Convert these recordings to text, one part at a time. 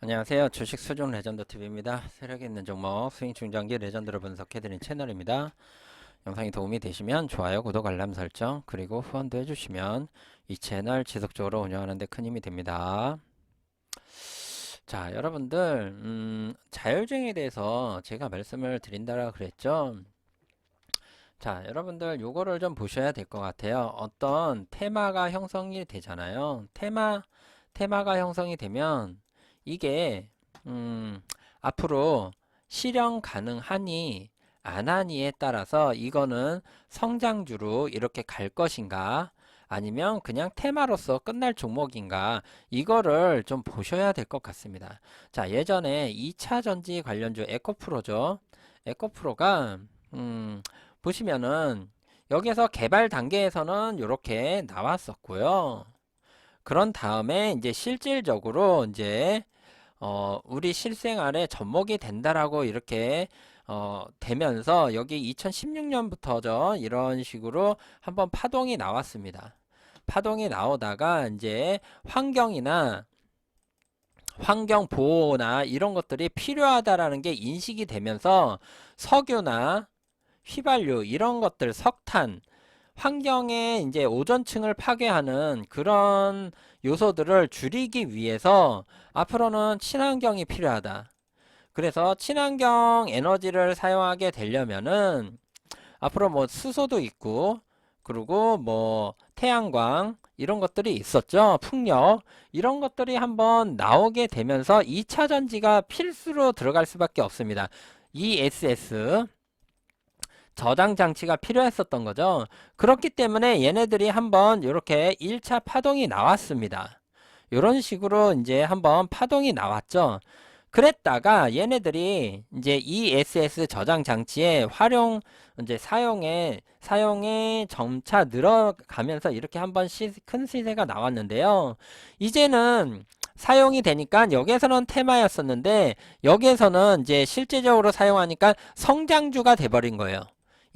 안녕하세요. 주식 수종 레전드 TV입니다. 세력이 있는 종목 스윙 중장기 레전드를 분석해드린 채널입니다. 영상이 도움이 되시면 좋아요, 구독, 알람 설정 그리고 후원도 해주시면 이 채널 지속적으로 운영하는 데 큰 힘이 됩니다. 자, 여러분들 음, 자율주행에 대해서 제가 말씀을 드린다라 그랬죠. 자, 여러분들 요거를 좀 보셔야 될 것 같아요. 어떤 테마가 형성이 되잖아요. 테마 테마가 형성이 되면 이게 음, 앞으로 실현 가능하니 안 하니에 따라서 이거는 성장주로 이렇게 갈 것인가 아니면 그냥 테마로서 끝날 종목인가 이거를 좀 보셔야 될 것 같습니다. 자 예전에 2차 전지 관련주 에코프로죠. 에코프로가 음, 보시면은 여기서 개발 단계에서는 이렇게 나왔었고요. 그런 다음에 이제 실질적으로 이제 어, 우리 실생활에 접목이 된다라고 이렇게 어, 되면서 여기 2016년부터죠. 이런 식으로 한번 파동이 나왔습니다. 파동이 나오다가 이제 환경이나 환경 보호나 이런 것들이 필요하다라는 게 인식이 되면서 석유나 휘발유 이런 것들 석탄 환경에 이제 오존층을 파괴하는 그런 요소들을 줄이기 위해서 앞으로는 친환경이 필요하다. 그래서 친환경 에너지를 사용하게 되려면은 앞으로 뭐 수소도 있고 그리고 뭐 태양광 이런 것들이 있었죠. 풍력 이런 것들이 한번 나오게 되면서 2차 전지가 필수로 들어갈 수밖에 없습니다. ESS 저장 장치가 필요했었던 거죠. 그렇기 때문에 얘네들이 한번 이렇게 1차 파동이 나왔습니다. 이런 식으로 이제 한번 파동이 나왔죠. 그랬다가 얘네들이 이제 ESS 저장 장치의 활용 이제 사용에 사용에 점차 늘어가면서 이렇게 한번 시, 큰 시세가 나왔는데요. 이제는 사용이 되니까 여기에서는 테마였었는데 여기에서는 이제 실제적으로 사용하니까 성장주가 돼버린 거예요.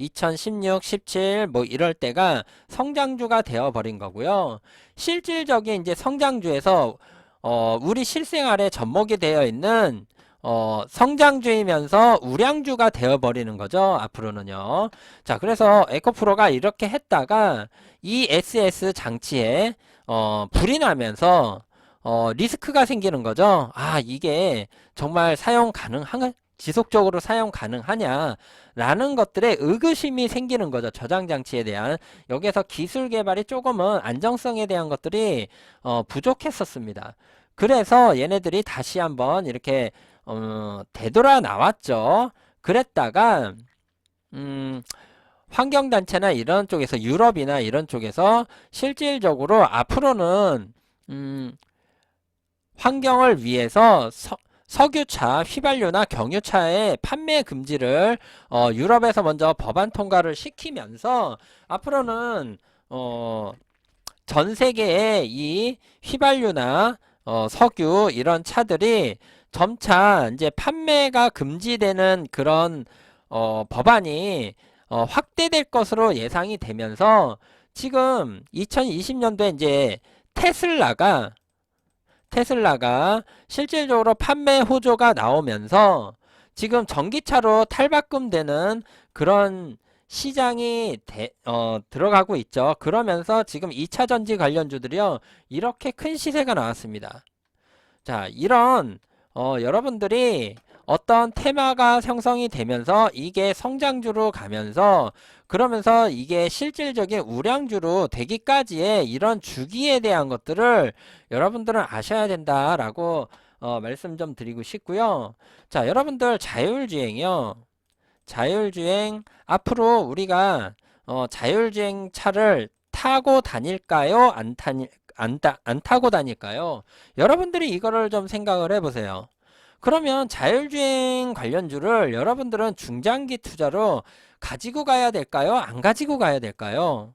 2016, 17 뭐 이럴 때가 성장주가 되어 버린 거고요. 실질적인 이제 성장주에서 어, 우리 실생활에 접목이 되어 있는 어, 성장주이면서 우량주가 되어 버리는 거죠. 앞으로는요. 자, 그래서 에코프로가 이렇게 했다가 이 SS 장치에 어, 불이 나면서 어, 리스크가 생기는 거죠. 아, 이게 정말 사용 가능한 지속적으로 사용 가능하냐 라는 것들에 의구심이 생기는 거죠. 저장 장치에 대한 여기에서 기술 개발이 조금은 안정성에 대한 것들이 어, 부족했었습니다. 그래서 얘네들이 다시 한번 이렇게 어, 되돌아 나왔죠. 그랬다가 음, 환경단체나 이런 쪽에서 유럽이나 이런 쪽에서 실질적으로 앞으로는 음, 환경을 위해서 서, 석유차, 휘발유나 경유차의 판매 금지를 어, 유럽에서 먼저 법안 통과를 시키면서 앞으로는 어, 전 세계의 이 휘발유나 어, 석유 이런 차들이 점차 이제 판매가 금지되는 그런 어, 법안이 어, 확대될 것으로 예상이 되면서 지금 2020년도에 이제 테슬라가 테슬라가 실질적으로 판매 호조가 나오면서 지금 전기차로 탈바꿈되는 그런 시장이 대, 어, 들어가고 있죠. 그러면서 지금 2차 전지 관련주들이요. 이렇게 큰 시세가 나왔습니다. 자, 이런 어, 여러분들이 어떤 테마가 형성이 되면서 이게 성장주로 가면서 그러면서 이게 실질적인 우량주로 되기까지의 이런 주기에 대한 것들을 여러분들은 아셔야 된다라고 어, 말씀 좀 드리고 싶고요. 자, 여러분들 자율주행이요. 자율주행 앞으로 우리가 어, 자율주행 차를 타고 다닐까요? 안 타니 안, 타, 안 타고 다닐까요? 여러분들이 이거를 좀 생각을 해보세요. 그러면 자율주행 관련주를 여러분들은 중장기 투자로 가지고 가야 될까요? 안 가지고 가야 될까요?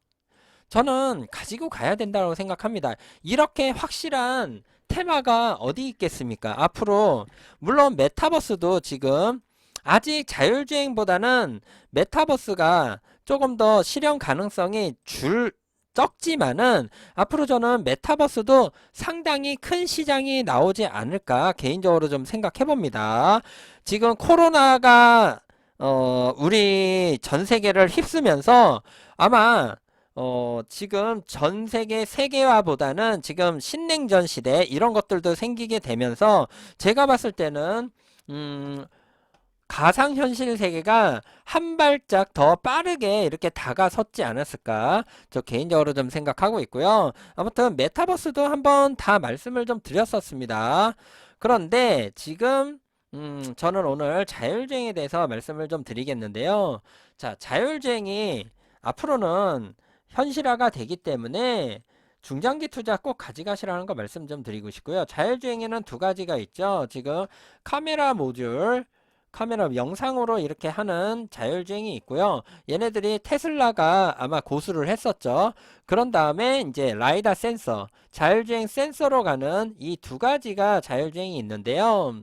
저는 가지고 가야 된다고 생각합니다. 이렇게 확실한 테마가 어디 있겠습니까? 앞으로 물론 메타버스도 지금 아직 자율주행보다는 메타버스가 조금 더 실현 가능성이 줄 적지만은 앞으로 저는 메타버스도 상당히 큰 시장이 나오지 않을까 개인적으로 좀 생각해 봅니다. 지금 코로나가 어, 우리 전 세계를 휩쓰면서 아마 어, 지금 전 세계 세계화보다는 지금 신냉전 시대 이런 것들도 생기게 되면서 제가 봤을 때는 음, 가상현실 세계가 한 발짝 더 빠르게 이렇게 다가섰지 않았을까 저 개인적으로 좀 생각하고 있고요. 아무튼 메타버스도 한번 다 말씀을 좀 드렸었습니다. 그런데 지금 음, 저는 오늘 자율주행에 대해서 말씀을 좀 드리겠는데요. 자, 자율주행이 앞으로는 현실화가 되기 때문에 중장기 투자 꼭 가져가시라는 거 말씀 좀 드리고 싶고요. 자율주행에는 두 가지가 있죠. 지금 카메라 모듈, 카메라 영상으로 이렇게 하는 자율주행이 있고요. 얘네들이 테슬라가 아마 고수를 했었죠. 그런 다음에 이제 라이다 센서, 자율주행 센서로 가는 이 두 가지가 자율주행이 있는데요.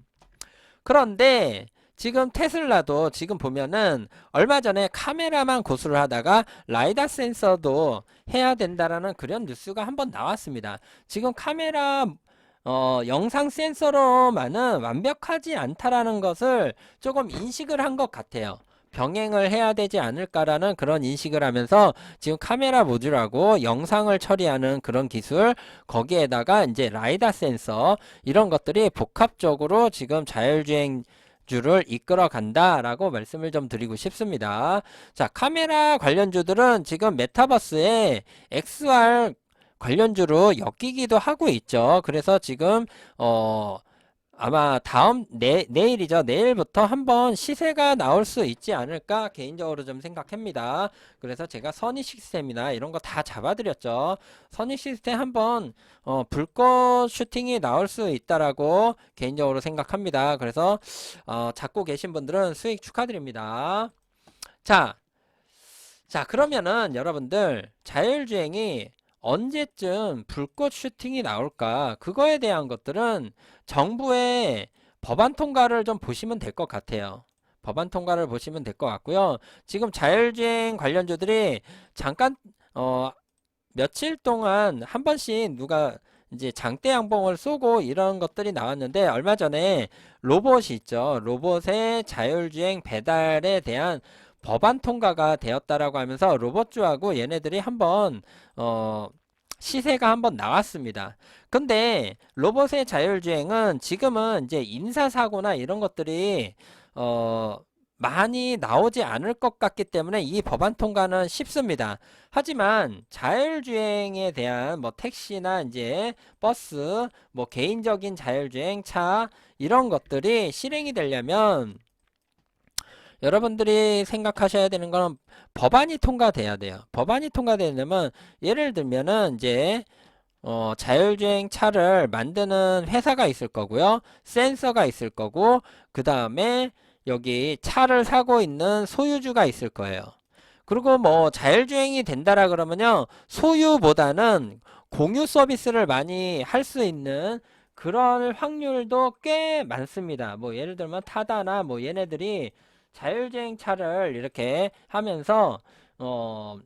그런데 지금 테슬라도 지금 보면은 얼마 전에 카메라만 고수를 하다가 라이다 센서도 해야 된다라는 그런 뉴스가 한번 나왔습니다. 지금 카메라 어, 영상 센서로만은 완벽하지 않다라는 것을 조금 인식을 한 것 같아요. 병행을 해야 되지 않을까라는 그런 인식을 하면서 지금 카메라 모듈하고 영상을 처리하는 그런 기술 거기에다가 이제 라이다 센서 이런 것들이 복합적으로 지금 자율주행 주를 이끌어 간다라고 말씀을 좀 드리고 싶습니다. 자, 카메라 관련주들은 지금 메타버스에 XR 관련주로 엮이기도 하고 있죠. 그래서 지금 어 아마 다음 내, 내일이죠. 내일부터 한번 시세가 나올 수 있지 않을까 개인적으로 좀 생각합니다. 그래서 제가 선의 시스템이나 이런 거 다 잡아드렸죠. 선의 시스템 한번 어, 불꽃 슈팅이 나올 수 있다라고 개인적으로 생각합니다. 그래서 어, 잡고 계신 분들은 수익 축하드립니다. 자, 자 그러면은 여러분들 자율주행이 언제쯤 불꽃 슈팅이 나올까? 그거에 대한 것들은 정부의 법안 통과를 좀 보시면 될 것 같아요. 법안 통과를 보시면 될 것 같고요. 지금 자율주행 관련주들이 잠깐 어 며칠 동안 한 번씩 누가 이제 장대 양봉을 쏘고 이런 것들이 나왔는데 얼마 전에 로봇이 있죠. 로봇의 자율주행 배달에 대한 법안 통과가 되었다라고 하면서 로봇주하고 얘네들이 한번 어 시세가 한번 나왔습니다. 근데 로봇의 자율주행은 지금은 이제 인사사고나 이런 것들이 어 많이 나오지 않을 것 같기 때문에 이 법안 통과는 쉽습니다. 하지만 자율주행에 대한 뭐 택시나 이제 버스, 뭐 개인적인 자율주행 차 이런 것들이 실행이 되려면 여러분들이 생각하셔야 되는 건 법안이 통과돼야 돼요. 법안이 통과되려면 예를 들면은 이제 어, 자율주행 차를 만드는 회사가 있을 거고요. 센서가 있을 거고 그 다음에 여기 차를 사고 있는 소유주가 있을 거예요. 그리고 뭐 자율주행이 된다라 그러면요. 소유보다는 공유 서비스를 많이 할 수 있는 그런 확률도 꽤 많습니다. 뭐 예를 들면 타다나 뭐 얘네들이 자율주행 차를 이렇게 하면서 어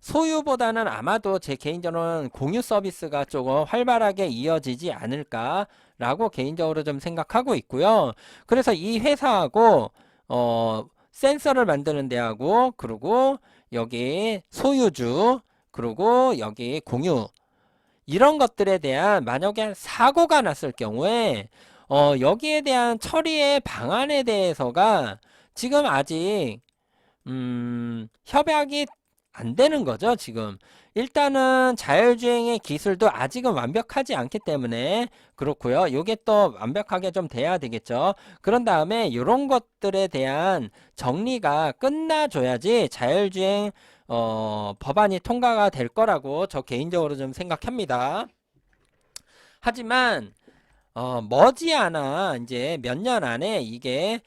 소유보다는 아마도 제 개인적으로는 공유 서비스가 조금 활발하게 이어지지 않을까라고 개인적으로 좀 생각하고 있고요. 그래서 이 회사하고 어 센서를 만드는 데하고 그리고 여기 소유주 그리고 여기 공유 이런 것들에 대한 만약에 사고가 났을 경우에 어, 여기에 대한 처리의 방안에 대해서가 지금 아직 음, 협약이 안 되는 거죠, 지금. 일단은 자율주행의 기술도 아직은 완벽하지 않기 때문에 그렇고요. 요게 또 완벽하게 좀 돼야 되겠죠. 그런 다음에 이런 것들에 대한 정리가 끝나줘야지 자율주행 어, 법안이 통과가 될 거라고 저 개인적으로 좀 생각합니다. 하지만 어, 머지않아 이제 몇 년 안에 이게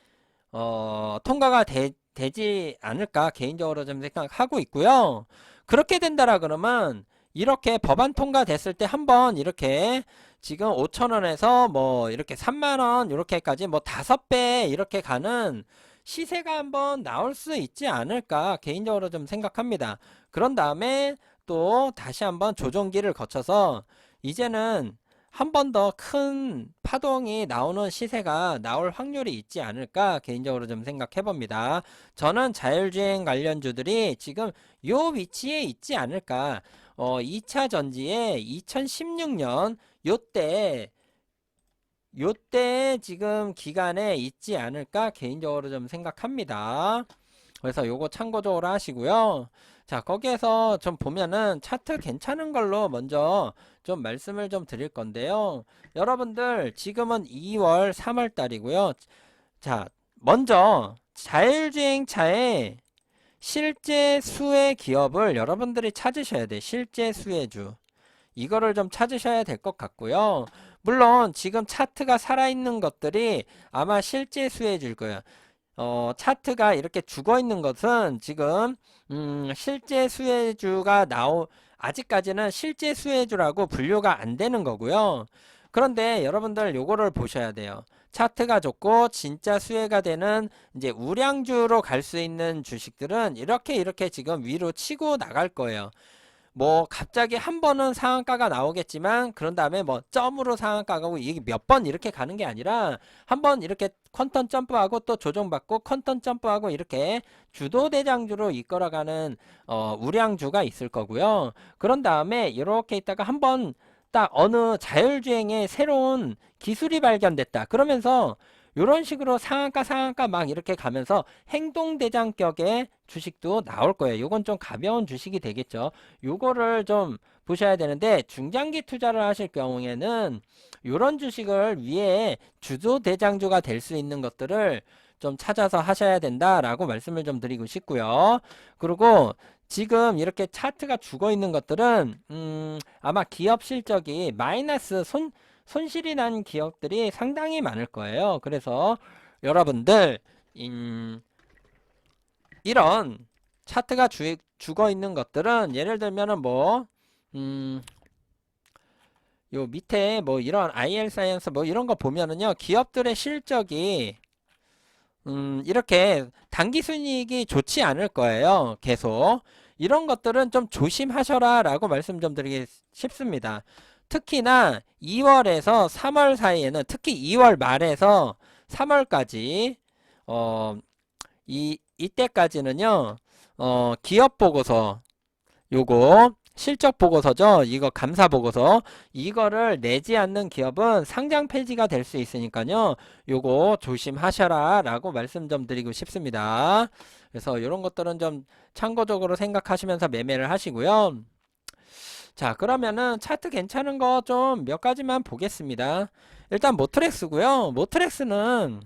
어, 통과가 되, 되지 않을까 개인적으로 좀 생각하고 있고요. 그렇게 된다라 그러면 이렇게 법안 통과됐을 때 한번 이렇게 지금 5천원에서 뭐 이렇게 3만원 이렇게까지 뭐 다섯 배 이렇게 가는 시세가 한번 나올 수 있지 않을까 개인적으로 좀 생각합니다. 그런 다음에 또 다시 한번 조정기를 거쳐서 이제는 한 번 더 큰 파동이 나오는 시세가 나올 확률이 있지 않을까 개인적으로 좀 생각해 봅니다. 저는 자율주행 관련주들이 지금 요 위치에 있지 않을까. 어, 2차 전지에 2016년 요때 요때 지금 기간에 있지 않을까 개인적으로 좀 생각합니다. 그래서 요거 참고적으로 하시고요. 자, 거기에서 좀 보면은 차트 괜찮은 걸로 먼저 좀 말씀을 좀 드릴 건데요. 여러분들 지금은 2월, 3월 달이고요. 자, 먼저 자율주행차의 실제 수혜 기업을 여러분들이 찾으셔야 돼. 실제 수혜주. 이거를 좀 찾으셔야 될 것 같고요. 물론 지금 차트가 살아있는 것들이 아마 실제 수혜주일 거예요. 어, 차트가 이렇게 죽어 있는 것은 지금 음, 실제 수혜주가 나오 아직까지는 실제 수혜주라고 분류가 안 되는 거고요. 그런데 여러분들 요거를 보셔야 돼요. 차트가 좋고 진짜 수혜가 되는 이제 우량주로 갈 수 있는 주식들은 이렇게 이렇게 지금 위로 치고 나갈 거예요. 뭐 갑자기 한 번은 상한가가 나오겠지만 그런 다음에 뭐 점으로 상한가 가 고 이게 몇 번 이렇게 가는 게 아니라 한 번 이렇게 컨턴 점프하고 또 조정받고 컨턴 점프하고 이렇게 주도 대장주로 이끌어가는 어 우량주가 있을 거고요. 그런 다음에 이렇게 있다가 한번 딱 어느 자율주행의 새로운 기술이 발견됐다. 그러면서 이런 식으로 상한가 상한가 막 이렇게 가면서 행동대장격의 주식도 나올 거예요. 요건 좀 가벼운 주식이 되겠죠. 요거를 좀 보셔야 되는데 중장기 투자를 하실 경우에는 요런 주식을 위에 주도 대장주가 될 수 있는 것들을 좀 찾아서 하셔야 된다라고 말씀을 좀 드리고 싶고요. 그리고 지금 이렇게 차트가 죽어 있는 것들은 음, 아마 기업 실적이 마이너스 손 손실이 난 기업들이 상당히 많을 거예요. 그래서 여러분들 음, 이런 차트가 주, 죽어 있는 것들은 예를 들면은 뭐 음, 요 밑에 뭐 이런 IL 사이언스 뭐 이런 거 보면은요 기업들의 실적이 음, 이렇게 단기 순이익이 좋지 않을 거예요. 계속 이런 것들은 좀 조심하셔라 라고 말씀 좀 드리기 싶습니다. 특히나 2월에서 3월 사이에는 특히 2월 말에서 3월까지 어, 이 이때까지는요. 어, 기업 보고서 요거 실적 보고서죠. 이거 감사 보고서 이거를 내지 않는 기업은 상장 폐지가 될 수 있으니까요. 요거 조심하셔라 라고 말씀 좀 드리고 싶습니다. 그래서 이런 것들은 좀 참고적으로 생각하시면서 매매를 하시고요. 자, 그러면은 차트 괜찮은 거 좀 몇 가지만 보겠습니다. 일단 모트렉스고요. 모트렉스는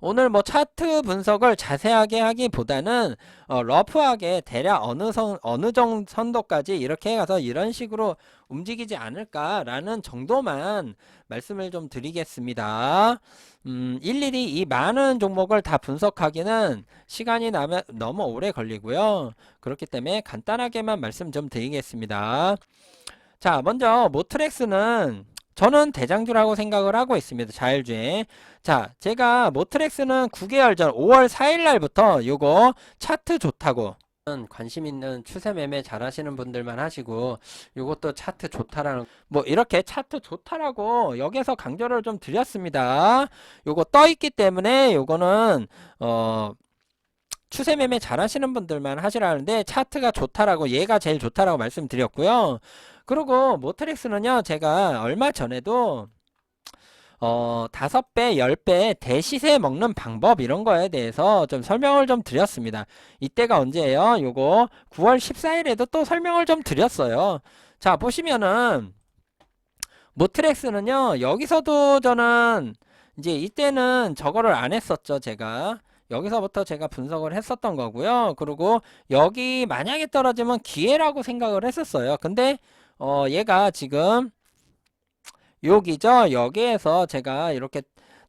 오늘 뭐 차트 분석을 자세하게 하기보다는 어, 러프하게 대략 어느 선 어느 정도 선도까지 이렇게 가서 이런 식으로 움직이지 않을까라는 정도만 말씀을 좀 드리겠습니다. 음, 일일이 이 많은 종목을 다 분석하기는 시간이 나면 너무 오래 걸리고요. 그렇기 때문에 간단하게만 말씀 좀 드리겠습니다. 자, 먼저 모트렉스는 저는 대장주라고 생각을 하고 있습니다. 자율주행. 자, 제가 모트렉스는 9개월 전 5월 4일 날부터 요거 차트 좋다고 관심 있는 추세 매매 잘 하시는 분들만 하시고 요것도 차트 좋다라는 뭐 이렇게 차트 좋다라고 여기서 강조를 좀 드렸습니다. 요거 떠 있기 때문에 요거는 어 추세 매매 잘 하시는 분들만 하시라는데 차트가 좋다라고 얘가 제일 좋다라고 말씀드렸고요. 그리고 모트렉스는요. 제가 얼마 전에도 어, 다섯 배, 열배 대시세 먹는 방법 이런 거에 대해서 좀 설명을 좀 드렸습니다. 이때가 언제예요? 요거 9월 14일에도 또 설명을 좀 드렸어요. 자, 보시면은 모트렉스는요. 여기서도 저는 이제 이때는 저거를 안 했었죠, 제가. 여기서부터 제가 분석을 했었던 거고요. 그리고 여기 만약에 떨어지면 기회라고 생각을 했었어요. 근데 어, 얘가 지금 여기죠. 여기에서 제가 이렇게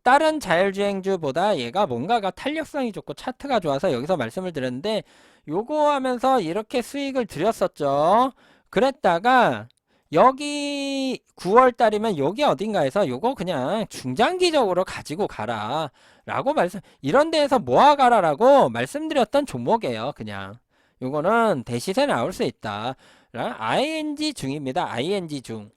다른 자율주행주보다 얘가 뭔가가 탄력성이 좋고 차트가 좋아서 여기서 말씀을 드렸는데 요거 하면서 이렇게 수익을 드렸었죠. 그랬다가 여기 9월 달이면 여기 어딘가에서 요거 그냥 중장기적으로 가지고 가라 라고 말씀 이런 데에서 모아가라 라고 말씀드렸던 종목이에요 그냥 요거는 대시세 나올 수 있다 라 ing 중입니다 ing 중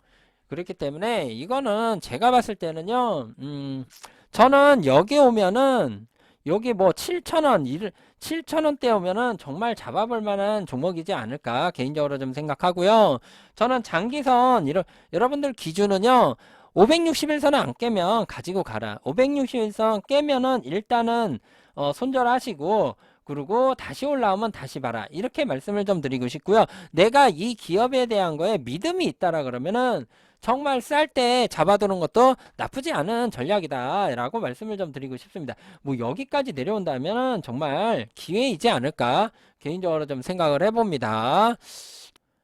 그렇기 때문에 이거는 제가 봤을 때는요 음 저는 여기 오면은 여기 뭐 7,000원, 7,000원대 오면은 정말 잡아볼 만한 종목이지 않을까 개인적으로 좀 생각하고요. 저는 장기선 이런 여러분들 기준은요. 561선 안 깨면 가지고 가라. 561선 깨면은 일단은 어, 손절하시고 그리고 다시 올라오면 다시 봐라. 이렇게 말씀을 좀 드리고 싶고요. 내가 이 기업에 대한 거에 믿음이 있다라 그러면은 정말 쌀 때 잡아두는 것도 나쁘지 않은 전략이다 라고 말씀을 좀 드리고 싶습니다. 뭐 여기까지 내려온다면 정말 기회이지 않을까 개인적으로 좀 생각을 해봅니다.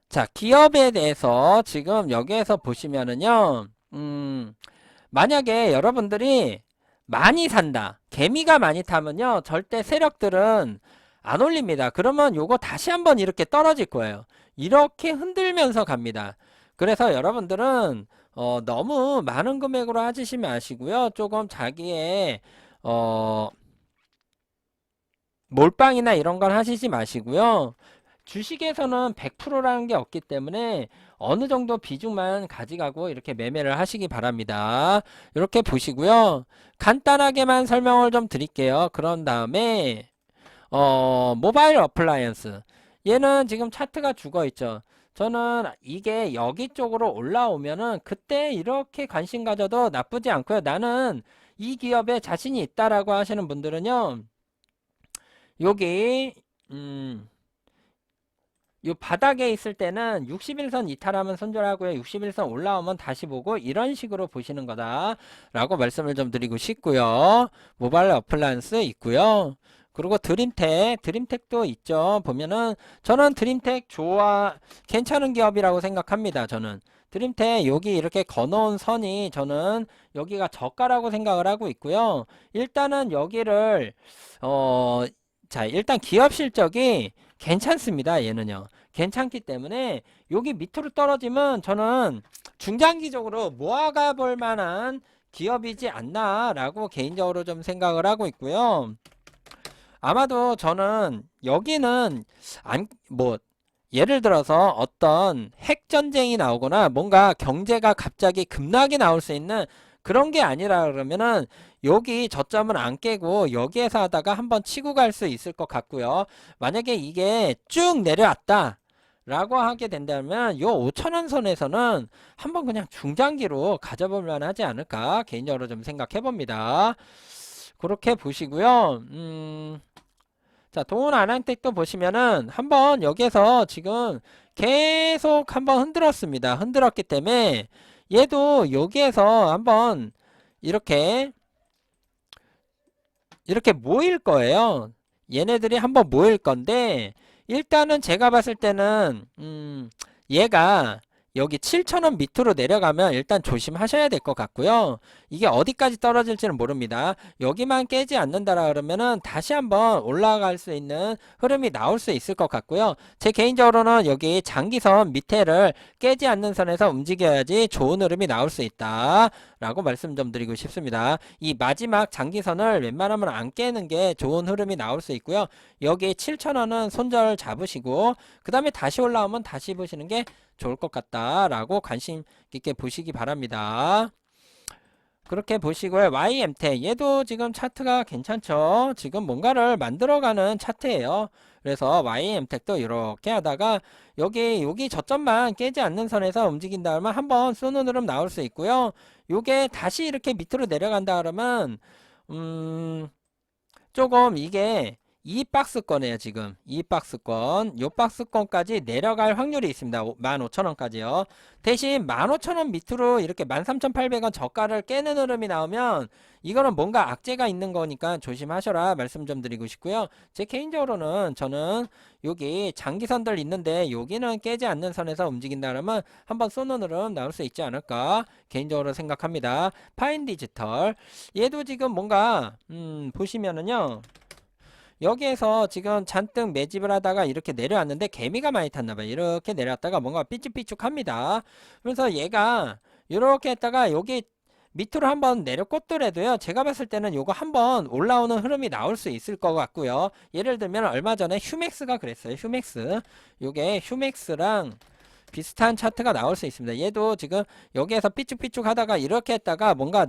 자 기업에 대해서 지금 여기에서 보시면은요 음 만약에 여러분들이 많이 산다 개미가 많이 타면요 절대 세력들은 안 올립니다. 그러면 요거 다시 한번 이렇게 떨어질 거예요. 이렇게 흔들면서 갑니다. 그래서 여러분들은 어, 너무 많은 금액으로 하시지 마시고요. 조금 자기의 어, 몰빵이나 이런 건 하시지 마시고요. 주식에서는 100%라는 게 없기 때문에 어느 정도 비중만 가져가고 이렇게 매매를 하시기 바랍니다. 이렇게 보시고요. 간단하게만 설명을 좀 드릴게요. 그런 다음에 어, 모바일 어플라이언스 얘는 지금 차트가 죽어 있죠. 저는 이게 여기 쪽으로 올라오면은 그때 이렇게 관심 가져도 나쁘지 않고요. 나는 이 기업에 자신이 있다라고 하시는 분들은요. 여기 음, 요 바닥에 있을 때는 61선 이탈하면 손절하고요. 61선 올라오면 다시 보고 이런 식으로 보시는 거다 라고 말씀을 좀 드리고 싶고요. 모바일 어플라이언스 있고요. 그리고 드림텍, 드림텍도 있죠. 보면은 저는 드림텍 좋아 괜찮은 기업이라고 생각합니다. 저는 드림텍 여기 이렇게 거놓은 선이 저는 여기가 저가라고 생각을 하고 있고요. 일단은 여기를 어 자, 일단 기업 실적이 괜찮습니다. 얘는요. 괜찮기 때문에 여기 밑으로 떨어지면 저는 중장기적으로 모아가 볼 만한 기업이지 않나라고 개인적으로 좀 생각을 하고 있고요. 아마도 저는 여기는 안, 뭐, 예를 들어서 어떤 핵 전쟁이 나오거나 뭔가 경제가 갑자기 급락이 나올 수 있는 그런 게 아니라 그러면은 여기 저점을 안 깨고 여기에서 하다가 한번 치고 갈 수 있을 것 같고요. 만약에 이게 쭉 내려왔다. 라고 하게 된다면 요 5천원 선에서는 한번 그냥 중장기로 가져볼 만하지 않을까 개인적으로 좀 생각해 봅니다. 그렇게 보시고요. 음, 자, 동원 아난텍도 보시면은 한번 여기에서 지금 계속 한번 흔들었습니다. 흔들었기 때문에 얘도 여기에서 한번 이렇게 이렇게 모일 거예요. 얘네들이 한번 모일 건데 일단은 제가 봤을 때는 음, 얘가 여기 7,000원 밑으로 내려가면 일단 조심하셔야 될 것 같고요. 이게 어디까지 떨어질지는 모릅니다. 여기만 깨지 않는다라 그러면은 다시 한번 올라갈 수 있는 흐름이 나올 수 있을 것 같고요. 제 개인적으로는 여기 장기선 밑에를 깨지 않는 선에서 움직여야지 좋은 흐름이 나올 수 있다. 라고 말씀 좀 드리고 싶습니다. 이 마지막 장기선을 웬만하면 안 깨는 게 좋은 흐름이 나올 수 있고요. 여기 7,000원은 손절 잡으시고 그 다음에 다시 올라오면 다시 보시는 게 좋을 것 같다라고 관심 있게 보시기 바랍니다. 그렇게 보시고요. YMT 얘도 지금 차트가 괜찮죠. 지금 뭔가를 만들어가는 차트예요. 그래서 YM택도 이렇게 하다가 여기 여기 저점만 깨지 않는 선에서 움직인다 그러면 한번 쏘는 흐름 나올 수 있고요. 요게 다시 이렇게 밑으로 내려간다 그러면 음 조금 이게 이 박스권이에요 지금. 이 박스권 요 박스권까지 내려갈 확률이 있습니다. 15,000원까지요. 대신 15,000원 밑으로 이렇게 13,800원 저가를 깨는 흐름이 나오면 이거는 뭔가 악재가 있는 거니까 조심하셔라 말씀 좀 드리고 싶고요. 제 개인적으로는 저는 여기 장기선들 있는데 여기는 깨지 않는 선에서 움직인다 그러면 한번 쏘는 흐름 나올 수 있지 않을까 개인적으로 생각합니다. 파인 디지털. 얘도 지금 뭔가 음 보시면은요 여기에서 지금 잔뜩 매집을 하다가 이렇게 내려왔는데 개미가 많이 탔나 봐요. 이렇게 내려왔다가 뭔가 삐쭉삐쭉합니다. 그래서 얘가 이렇게 했다가 여기 밑으로 한번 내려꽂더라도요. 제가 봤을 때는 요거 한번 올라오는 흐름이 나올 수 있을 것 같고요. 예를 들면 얼마 전에 휴맥스가 그랬어요. 휴맥스. 요게 휴맥스랑 비슷한 차트가 나올 수 있습니다. 얘도 지금 여기에서 삐쭉삐쭉 하다가 이렇게 했다가 뭔가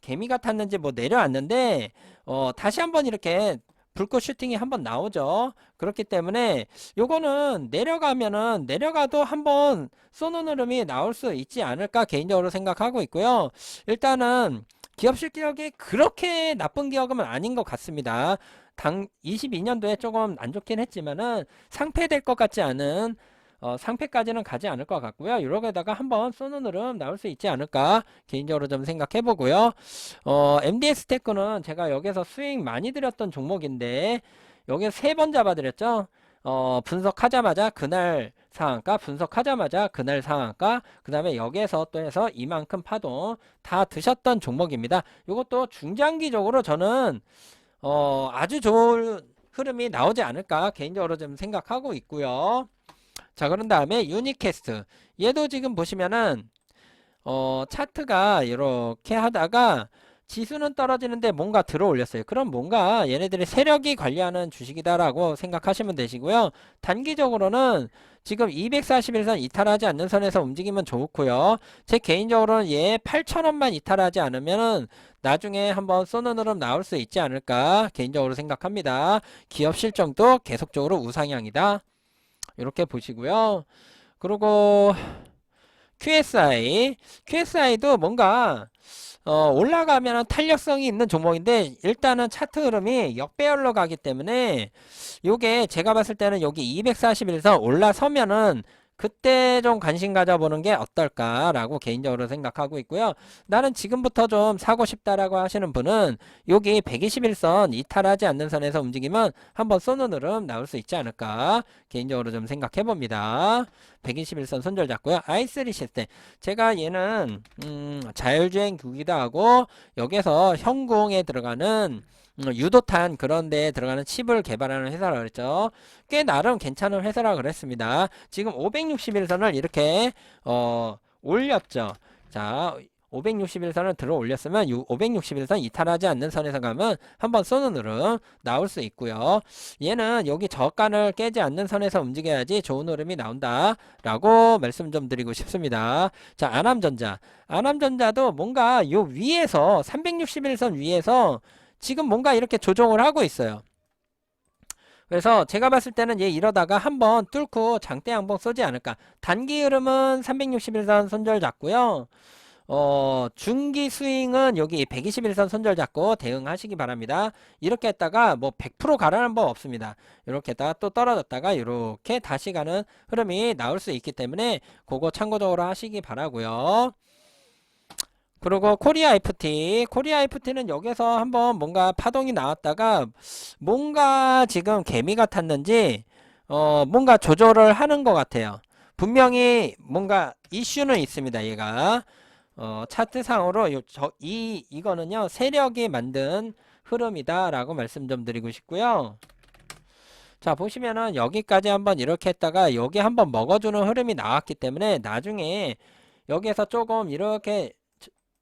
개미가 탔는지 뭐 내려왔는데 어 다시 한번 이렇게 불꽃 슈팅이 한번 나오죠. 그렇기 때문에 요거는 내려가면은 내려가도 한번 쏘는 흐름이 나올 수 있지 않을까 개인적으로 생각하고 있고요. 일단은 기업 실적이 그렇게 나쁜 기업은 아닌 것 같습니다. 당 22년도에 조금 안 좋긴 했지만은 상패될 것 같지 않은 어, 상패까지는 가지 않을 것 같고요. 이러게다가 한번 쏘는 흐름 나올 수 있지 않을까 개인적으로 좀 생각해 보고요. 어, MDS 테크는 제가 여기서 수익 많이 드렸던 종목인데 여기서 세번 잡아드렸죠. 어, 분석하자마자 그날 상한가, 분석하자마자 그날 상한가, 그 다음에 여기에서 또 해서 이만큼 파동 다 드셨던 종목입니다. 이것도 중장기적으로 저는 어, 아주 좋은 흐름이 나오지 않을까 개인적으로 좀 생각하고 있고요. 자, 그런 다음에 유니캐스트. 얘도 지금 보시면은 어, 차트가 이렇게 하다가 지수는 떨어지는데 뭔가 들어 올렸어요. 그럼 뭔가 얘네들이 세력이 관리하는 주식이다라고 생각하시면 되시고요. 단기적으로는 지금 241선 이탈하지 않는 선에서 움직이면 좋고요. 제 개인적으로는 얘 8,000원만 이탈하지 않으면 나중에 한번 쏘는 흐름 나올 수 있지 않을까 개인적으로 생각합니다. 기업 실정도 계속적으로 우상향이다. 이렇게 보시고요. 그리고 QSI, QSI도 뭔가 어, 올라가면 탄력성이 있는 종목인데 일단은 차트 흐름이 역배열로 가기 때문에 요게 제가 봤을 때는 여기 241선 올라서면은 그때 좀 관심 가져보는 게 어떨까라고 개인적으로 생각하고 있고요. 나는 지금부터 좀 사고 싶다라고 하시는 분은 여기 121선 이탈하지 않는 선에서 움직이면 한번 쏘는 흐름 나올 수 있지 않을까 개인적으로 좀 생각해 봅니다. 121선 손절 잡고요. 아이스리 시스템 제가 얘는 음, 자율주행 기기도 하고 여기서 현궁에 들어가는 음, 유도탄 그런 데에 들어가는 칩을 개발하는 회사라 그랬죠. 꽤 나름 괜찮은 회사라 그랬습니다. 지금 561선을 이렇게 어, 올렸죠. 자, 561선을 들어 올렸으면 561선 이탈하지 않는 선에서 가면 한번 쏘는 흐름 나올 수 있고요. 얘는 여기 저간을 깨지 않는 선에서 움직여야지 좋은 흐름이 나온다 라고 말씀 좀 드리고 싶습니다. 자, 아남전자. 아남전자도 뭔가 요 위에서 361선 위에서 지금 뭔가 이렇게 조정을 하고 있어요. 그래서 제가 봤을 때는 얘 이러다가 한번 뚫고 장대 양봉 쏘지 않을까. 단기 흐름은 361선 손절 잡고요. 어, 중기 스윙은 여기 121선 손절 잡고 대응하시기 바랍니다. 이렇게 했다가 뭐 100% 가라는 법 없습니다. 이렇게 했다가 또 떨어졌다가 이렇게 다시 가는 흐름이 나올 수 있기 때문에 그거 참고적으로 하시기 바라고요. 그리고 코리아 FT, 코리아 FT는 여기서 한번 뭔가 파동이 나왔다가 뭔가 지금 개미가 탔는지 어 뭔가 조절을 하는 것 같아요. 분명히 뭔가 이슈는 있습니다. 얘가 어 차트상으로 요, 저, 이 이거는요 세력이 만든 흐름이다라고 말씀 좀 드리고 싶고요. 자 보시면은 여기까지 한번 이렇게 했다가 여기 한번 먹어주는 흐름이 나왔기 때문에 나중에 여기에서 조금 이렇게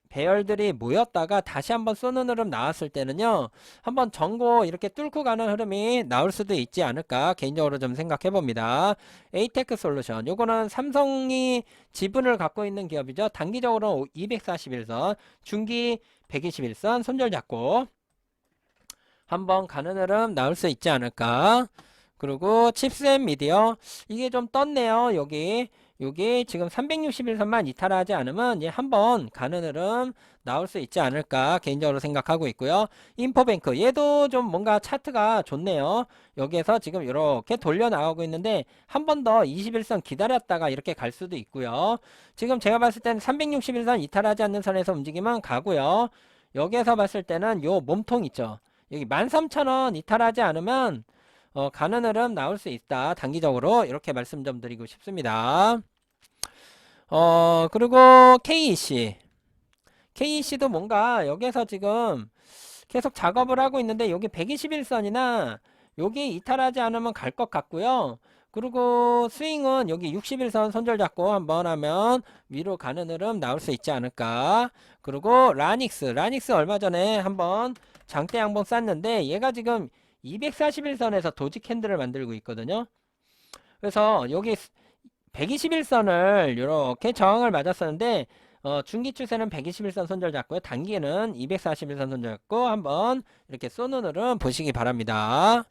배열들이 모였다가 다시 한번 쏘는 흐름 나왔을 때는요 한번 전고 이렇게 뚫고 가는 흐름이 나올 수도 있지 않을까 개인적으로 좀 생각해 봅니다. 에이테크 솔루션 요거는 삼성이 지분을 갖고 있는 기업이죠. 단기적으로 241선 중기 121선 손절 잡고 한번 가는 흐름 나올 수 있지 않을까. 그리고 칩셋 미디어 이게 좀 떴네요 여기 여기 지금 361선만 이탈하지 않으면 예, 한번 가는 흐름 나올 수 있지 않을까 개인적으로 생각하고 있고요. 인포뱅크 얘도 좀 뭔가 차트가 좋네요. 여기에서 지금 이렇게 돌려 나가고 있는데 한 번 더 21선 기다렸다가 이렇게 갈 수도 있고요. 지금 제가 봤을 때는 361선 이탈하지 않는 선에서 움직이면 가고요. 여기에서 봤을 때는 요 몸통 있죠. 여기 13,000원 이탈하지 않으면 어, 가는 흐름 나올 수 있다. 단기적으로 이렇게 말씀 좀 드리고 싶습니다. 어, 그리고 KEC. KEC도 뭔가 여기서 지금 계속 작업을 하고 있는데 여기 121선이나 여기 이탈하지 않으면 갈 것 같고요. 그리고 스윙은 여기 61선 손절 잡고 한번 하면 위로 가는 흐름 나올 수 있지 않을까. 그리고 라닉스, 라닉스 얼마 전에 한번 장대 한번 쌌는데 얘가 지금 241선에서 도지 캔들을 만들고 있거든요. 그래서 여기 121선을 이렇게 저항을 맞았었는데 어, 중기 추세는 121선 손절 잡고요. 단기는 241선 손절 잡고 한번 이렇게 쏘는 흐름 보시기 바랍니다.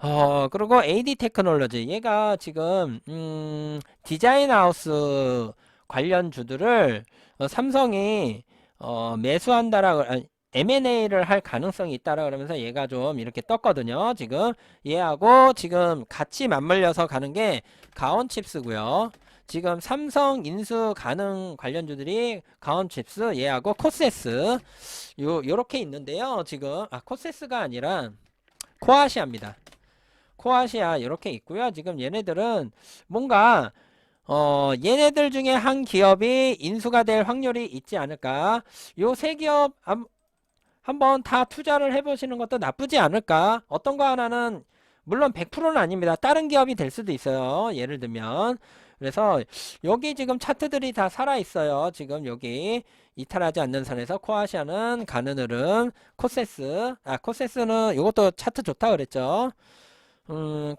어, 그리고 AD 테크놀로지. 얘가 지금, 음, 디자인 하우스 관련 주들을 어, 삼성이, 어, 매수한다라고, 아니, M&A를 할 가능성이 있다라 그러면서 얘가 좀 이렇게 떴거든요. 지금 얘하고 지금 같이 맞물려서 가는 게 가온칩스고요. 지금 삼성 인수 가능 관련주들이 가온칩스 얘하고 코세스 요 요렇게 있는데요. 지금 아 코세스가 아니라 코아시아입니다. 코아시아 이렇게 있고요. 지금 얘네들은 뭔가 어 얘네들 중에 한 기업이 인수가 될 확률이 있지 않을까. 요 세 기업 한- 한번 다 투자를 해보시는 것도 나쁘지 않을까. 어떤 거 하나는 물론 100%는 아닙니다. 다른 기업이 될 수도 있어요. 예를 들면 그래서 여기 지금 차트들이 다 살아 있어요. 지금 여기 이탈하지 않는 선에서 코아시아는 가는 흐름, 코세스, 아 코세스는 이것도 차트 좋다 그랬죠. 음,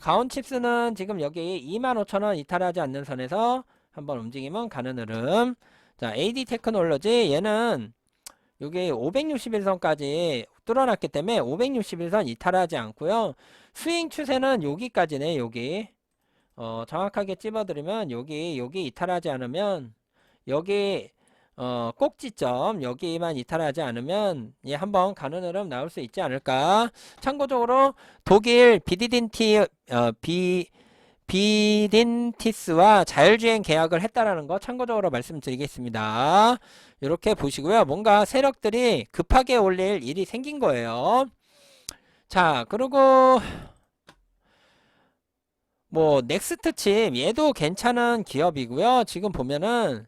가온칩스는 지금 여기 25,000원 이탈하지 않는 선에서 한번 움직이면 가는 흐름. 자, AD 테크놀로지 얘는 여기 561선까지 뚫어놨기 때문에 561선 이탈하지 않고요. 스윙 추세는 여기까지네, 여기. 어, 정확하게 찝어드리면 여기, 여기 이탈하지 않으면 여기 어, 꼭지점 여기만 이탈하지 않으면 예, 한번 가는 흐름 나올 수 있지 않을까. 참고적으로 독일 비디딘티 어, 비 비딘티스와 자율주행 계약을 했다라는 거 참고적으로 말씀드리겠습니다. 이렇게 보시고요. 뭔가 세력들이 급하게 올릴 일이 생긴 거예요. 자, 그리고 뭐 넥스트 칩 얘도 괜찮은 기업이고요. 지금 보면은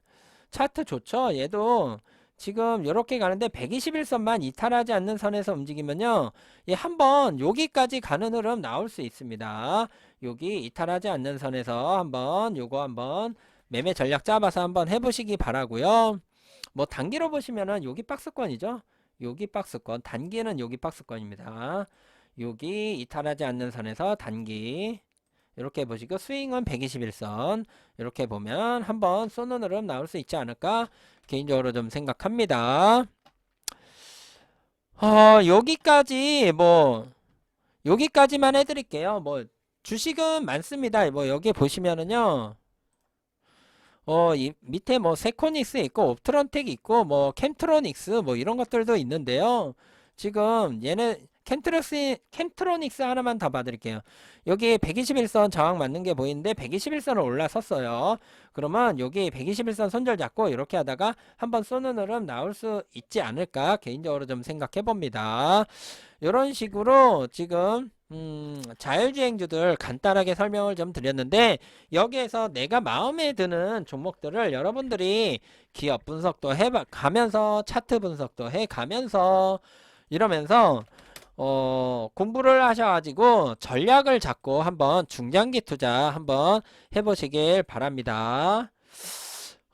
차트 좋죠. 얘도 지금 이렇게 가는데 121선만 이탈하지 않는 선에서 움직이면요. 얘 한번 여기까지 가는 흐름 나올 수 있습니다. 여기 이탈하지 않는 선에서 한번 요거 한번 매매 전략 짜봐서 한번 해보시기 바라고요. 뭐 단기로 보시면은 여기 박스권이죠. 여기 박스권, 단기는 여기 박스권입니다. 여기 이탈하지 않는 선에서 단기 이렇게 보시고 스윙은 121선 이렇게 보면 한번 쏘는 흐름 나올 수 있지 않을까 개인적으로 좀 생각합니다. 어, 여기까지 뭐 여기까지만 해드릴게요. 뭐 주식은 많습니다. 뭐 여기 보시면은요. 어, 이 밑에 뭐 세코닉스 있고 옵트론텍 있고 뭐 캠트로닉스 뭐 이런 것들도 있는데요. 지금 얘네 캠트로스 캠트로닉스 하나만 더 봐드릴게요. 여기 121선 저항 맞는 게 보이는데 121선을 올라섰어요. 그러면 여기 121선 손절 잡고 이렇게 하다가 한번 쏘는 흐름 나올 수 있지 않을까 개인적으로 좀 생각해 봅니다. 이런 식으로 지금 음, 자율주행주들 간단하게 설명을 좀 드렸는데 여기에서 내가 마음에 드는 종목들을 여러분들이 기업 분석도 해 가면서 차트 분석도 해 가면서 이러면서 어, 공부를 하셔가지고 전략을 잡고 한번 중장기 투자 한번 해보시길 바랍니다.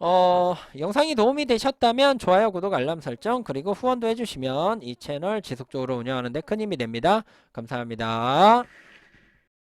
어, 영상이 도움이 되셨다면 좋아요, 구독, 알람 설정, 그리고 후원도 해주시면 이 채널 지속적으로 운영하는 데 큰 힘이 됩니다. 감사합니다.